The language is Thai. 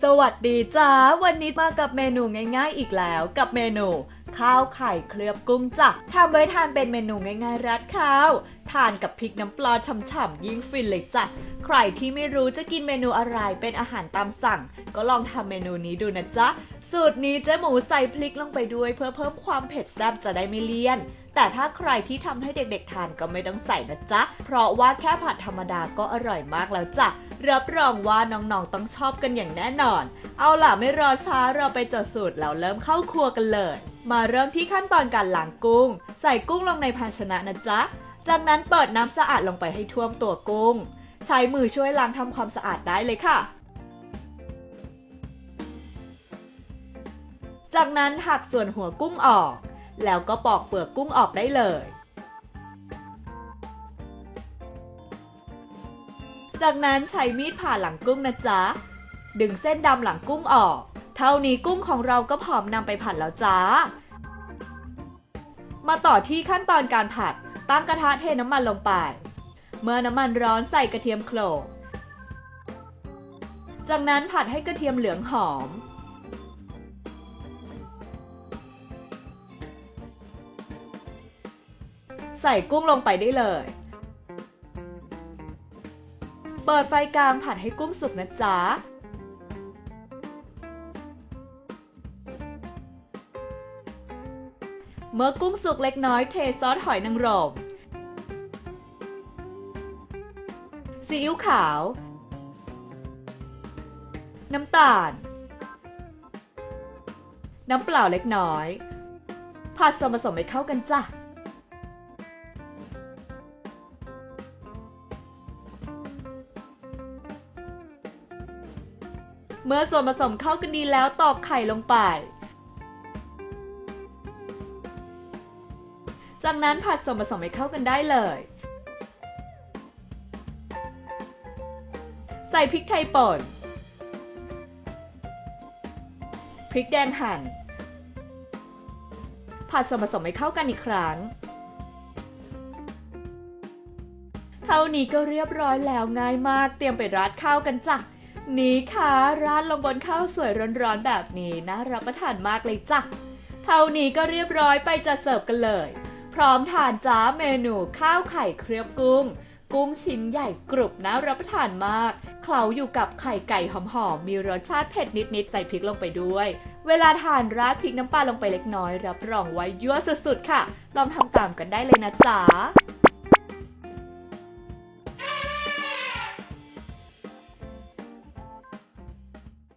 สวัสดีจ้าวันนี้มากับเมนูง่าย ๆ อีกแล้วกับเมนู ข้าวไข่เคลือบกุ้งจ้ะทำไว้ทานเป็นเมนูง่าย ๆ รัดข้าว ทานกับพริกน้ำปลาฉ่ำๆยิ่งฟินเลยจ้ะใครที่ไม่รู้จะกินเมนูอะไรเป็นอาหารตามสั่ง ก็ลองทำเมนูนี้ดูนะจ๊ะสูตรนี้เจ๊หมูใส่พริกลงไปด้วยเพื่อเพิ่มความเผ็ดแซ่บจะได้ไม่เลี่ยน แต่ถ้าใครที่ทำให้เด็กๆทานก็ไม่ต้องใส่นะจ๊ะ เพราะว่าแค่ผัดธรรมดาก็อร่อยมากแล้วจ้ะ รับรองว่าน้องๆต้องชอบกันอย่างแน่นอน เอาล่ะไม่รอช้าเราไปจดสูตรแล้วเริ่มเข้าครัวกันเลย มาเริ่มที่ขั้นตอนการล้างกุ้ง ใส่กุ้งลงในภาชนะนะจ๊ะ จากนั้นเปิดน้ำสะอาดลงไปให้ท่วมตัวกุ้ง ใช้มือช่วยล้างทำความสะอาดได้เลยค่ะจากนั้นหักส่วนหัวกุ้งออก แล้วก็ปอกเปลือกกุ้งออกได้เลย จากนั้นใช้มีดผ่าหลังกุ้งนะจ๊ะ ดึงเส้นดำหลังกุ้งออก เท่านี้กุ้งของเราก็พร้อมนำไปผัดแล้วจ้า มาต่อที่ขั้นตอนการผัด ตั้งกระทะเทน้ำมันลงไป เมื่อน้ำมันร้อนใส่กระเทียมโขลกจากนั้นผัดให้กระเทียมเหลืองหอม ใส่กุ้งลงไปได้เลย เปิดไฟกลางผัดให้กุ้งสุกนะจ๊ะ เมื่อกุ้งสุกเล็กน้อยเทซอสหอยนางรมซีอิ๊วขาว น้ำตาล น้ำเปล่าเล็กน้อยผัดส่วนผสมให้เข้ากันจ้ะ เมื่อส่วนผสมเข้ากันดีแล้วตอกไข่ลงไป จากนั้นผัดส่วนผสมให้เข้ากันได้เลย ใส่พริกไทยป่น พริกแดงหั่น ผัดส่วนผสมให้เข้ากันอีกครั้งเท่านี้ก็เรียบร้อยแล้วง่ายมาก เตรียมไปราดข้าวกันจ้ะ นี่ค่ะ ราดลงบนข้าวสวยร้อนๆแบบนี้น่ารับประทานมากเลยจ้ะ เท่านี้ก็เรียบร้อยไปจัดเสิร์ฟกันเลย พร้อมทานจ้าเมนูข้าวไข่เคลือบกุ้ง กุ้งชิ้นใหญ่กรุบน่ารับประทานมาก เคล้าอยู่กับไข่ไก่หอมๆ มีรสชาติเผ็ดนิดๆ ใส่พริกลงไปด้วย เวลาทานราดพริกน้ำปลาลงไปเล็กน้อย รับรองว่ายั่วสุดๆ ค่ะ ลองทำตามกันได้เลยนะจ๊ะ